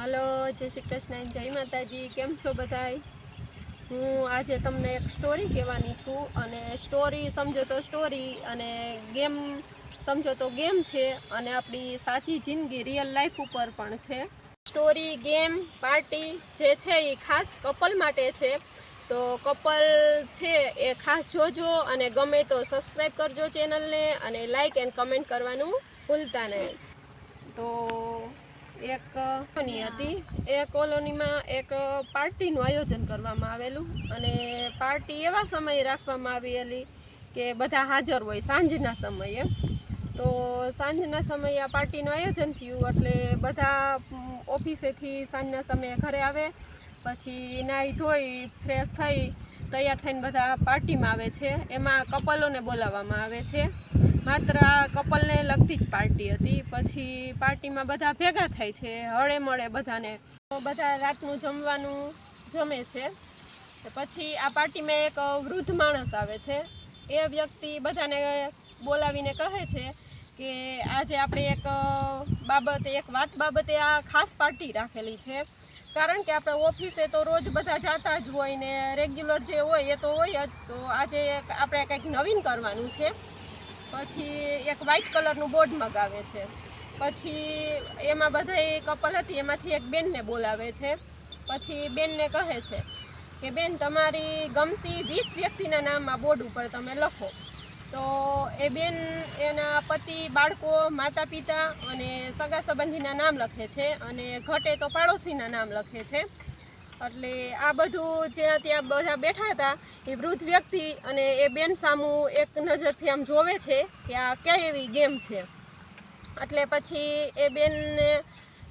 Hello, જય શ્રી કૃષ્ણ, જય માતાજી. કેમ છો બધાય? હું આજે તમને એક સ્ટોરી કહેવાની છું અને સ્ટોરી સમજો તો સ્ટોરી અને ગેમ સમજો તો ગેમ છે અને આપણી સાચી જિંદગી રિયલ લાઈફ ઉપર પણ છે. સ્ટોરી ગેમ પાર્ટી જે છે એ ખાસ કપલ માટે છે. તો કપલ છે એ ખાસ જોજો અને ગમે તો સબસ્ક્રાઈબ કરજો ચેનલને અને લાઈક એન્ડ કમેન્ટ કરવાનું ભૂલતા નહીં. તો એક કોલોની હતી? એ કોલોનીમાં એક પાર્ટીનું આયોજન કરવામાં આવેલું અને પાર્ટી એવા સમયે રાખવામાં આવેલી કે બધા હાજર હોય સાંજના સમયે. તો સાંજના સમયે આ પાર્ટીનું આયોજન થયું એટલે બધા ઓફિસેથી સાંજના સમયે ઘરે આવે, પછી નાહી ધોઈ, ફ્રેશ થઈ, તૈયાર થઈને બધા પાર્ટીમાં આવે છે. એમાં કપલોને બોલાવવામાં આવે છે. માત્ર આ કપલને લગતી જ પાર્ટી હતી. પછી પાર્ટીમાં બધા ભેગા થાય છે, હળે મળે બધાને. બધા રાતનું જમવાનું જમે છે. પછી આ પાર્ટીમાં એક વૃદ્ધ માણસ આવે છે. એ વ્યક્તિ બધાને બોલાવીને કહે છે કે આજે આપણે એક બાબતે, એક વાત બાબતે આ ખાસ પાર્ટી રાખેલી છે. કારણ કે આપણે ઓફિસે તો રોજ બધા જતા જ હોય ને, રેગ્યુલર જે હોય એ તો હોય જ. તો આજે આપણે કંઈક નવીન કરવાનું છે. પછી એક વ્હાઇટ કલરનું બોર્ડ મગાવે છે. પછી એમાં બધા કપલ હતી, એમાંથી એક બેનને બોલાવે છે. પછી બેનને કહે છે કે, બેન, તમારી ગમતી વીસ વ્યક્તિના નામ આ બોર્ડ ઉપર તમે લખો. તો એ બેન એના પતિ, બાળકો માતા પિતા અને સગા સંબંધીના નામ લખે છે અને ઘટે તો પાડોશીના નામ લખે છે. એટલે આ બધું જ્યાં ત્યાં બધા બેઠા હતા, એ વૃદ્ધ વ્યક્તિ અને એ બેન સામું એક નજરથી આમ જોવે છે કે આ ક્યાં એવી ગેમ છે. એટલે પછી એ બેનને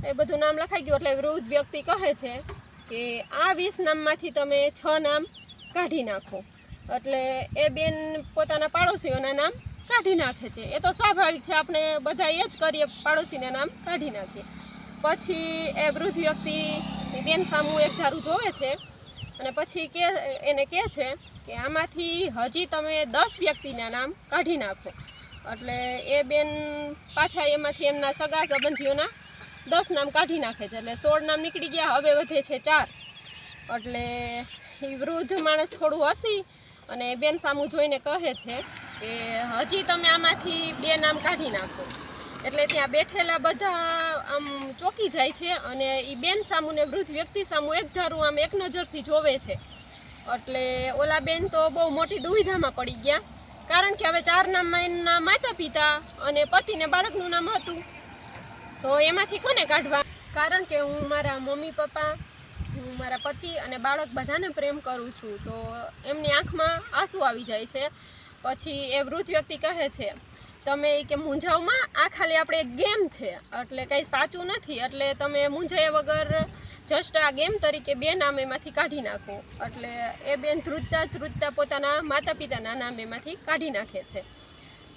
એ બધું નામ લખાઈ ગયું, એટલે વૃદ્ધ વ્યક્તિ કહે છે કે આ વીસ નામમાંથી તમે છ નામ કાઢી નાખો. એટલે એ બેન પોતાના પાડોશીઓના નામ કાઢી નાખે છે. એ તો સ્વાભાવિક છે, આપણે બધા એ જ કરીએ, પાડોશીના નામ કાઢી નાખીએ. પછી એ વૃદ્ધ વ્યક્તિ બેન સામું એક ધારું જોવે છે અને પછી કે, એને કહે છે કે આમાંથી હજી તમે દસ વ્યક્તિના નામ કાઢી નાખો. એટલે એ બેન પાછા એમાંથી એમના સગા સંબંધીઓના દસ નામ કાઢી નાખે છે. એટલે સોળ નામ નીકળી ગયા, હવે વધે છે ચાર. એટલે એ વૃદ્ધ માણસ થોડું હસી અને બેન સામું જોઈને કહે છે કે હજી તમે આમાંથી બે નામ કાઢી નાખો. એટલે ત્યાં બેઠેલા બધા આમ ચોકી જાય છે અને એ બેન સામુને વૃદ્ધ વ્યક્તિ સામુ એક ધારું આમ એક નજરથી જોવે છે. એટલે ઓલા બેન તો બહુ મોટી દુવિધામાં પડી ગયા. કારણ કે હવે ચાર નામ એના માતા પિતા અને પતિને બાળકનું નામ હતું. તો એમાંથી કોને કાઢવા? કારણ કે હું મારા મમ્મી, પપ્પા, હું મારા પતિ અને બાળક બધાને પ્રેમ કરું છું. તો એમની આંખમાં આંસુ આવી જાય છે. પછી એ વૃદ્ધ વ્યક્તિ કહે છે તમે કે મૂંઝાવમાં? આ ખાલી આપણે એક ગેમ છે. એટલે કંઈ સાચું નથી. એટલે તમે મૂંઝાયા વગર જસ્ટ આ ગેમ તરીકે બે નામ એમાંથી કાઢી નાખો. એટલે એ બેન ધ્રુજતા ધ્રુજતા પોતાના માતા પિતાના નામ એમાંથી કાઢી નાખે છે.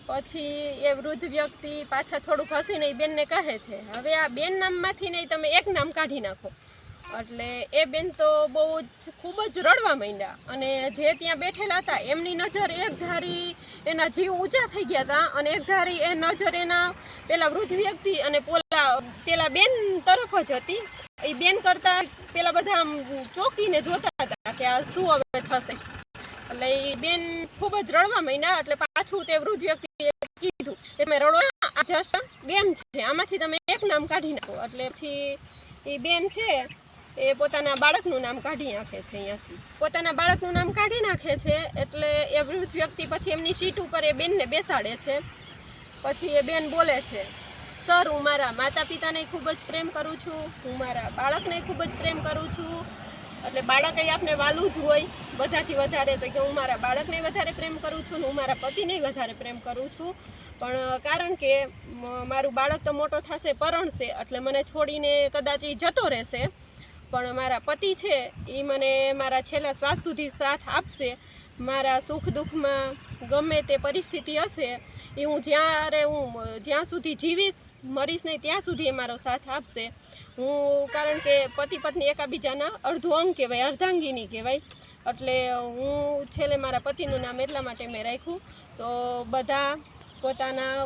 પછી એ વૃદ્ધ વ્યક્તિ પાછા થોડુંક હસીને એ બેનને કહે છે. હવે આ બેન નામમાંથી નહીં તમે એક નામ કાઢી નાખો. એટલે એ બેન તો બહુ જ ખૂબ જ રડવા માંડ્યા. અને જે ત્યાં બેઠેલા હતા, એમની નજર એક ધારી એના જીવ ઊંચા થઈ ગયા હતા અને એક ધારી એ નજર એના પેલા વૃદ્ધ વ્યક્તિ અને પોલા, પેલા બેન તરફ જ હતી. એ બેન કરતા પેલા બધા આમ ચોકીને જોતા હતા કે આ શું હવે થશે. એટલે એ બેન ખૂબ જ રડવા માંડ્યા, એટલે પાછું તે વૃદ્ધ વ્યક્તિએ કીધું કે તમે રડો, આ જસ્ટ ગેમ છે, આમાંથી તમે એક નામ કાઢી નાખો. એટલે પછી એ બેન છે એ પોતાના બાળકનું નામ કાઢી નાખે છે અહીંયાથી. પોતાના બાળકનું નામ કાઢી નાખે છે એટલે એ વૃદ્ધ વ્યક્તિ પછી એમની સીટ ઉપર એ બેનને બેસાડે છે. પછી એ બેન બોલે છે, સર, હું મારા માતા પિતાને ખૂબ જ પ્રેમ કરું છું, હું મારા બાળકને ખૂબ જ પ્રેમ કરું છું. એટલે બાળક એ આપને વાલું જ હોય, બધાથી વધારે તો કે હું મારા બાળકને વધારે પ્રેમ કરું છું હું મારા પતિને વધારે પ્રેમ કરું છું. પણ કારણ કે મારું બાળક તો મોટો થશે, પરણશે, એટલે મને છોડીને કદાચ એ જતો રહેશે. પણ મારા પતિ છે એ મને મારા છેલ્લા શ્વાસ સુધી સાથ આપશે. મારા સુખ દુઃખમાં ગમે તે પરિસ્થિતિ હશે એ હું જ્યારે હું જ્યાં સુધી જીવીશ, મરીશ નહીં, ત્યાં સુધી એ મારો સાથ આપશે. હું, કારણ કે પતિ પત્ની એકાબીજાના અર્ધો અંગ કહેવાય, અર્ધાંગીની કહેવાય. એટલે હું છેલ્લે મારા પતિનું નામ એટલા માટે મેં રાખ્યું. તો બધા પોતાના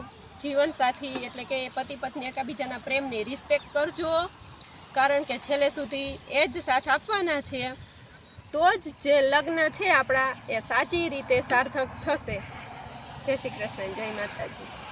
જીવનસાથી એટલે કે પતિ પત્ની એકાબીજાના પ્રેમની રિસ્પેક્ટ કરજો. કારણ કે છેલ્લે સુધી એ જ સાથ આપવાના છે. તો જ જે લગ્ન છે આપણા, એ સાચી રીતે સાર્થક થશે. જય શ્રી કૃષ્ણ, જય માતાજી.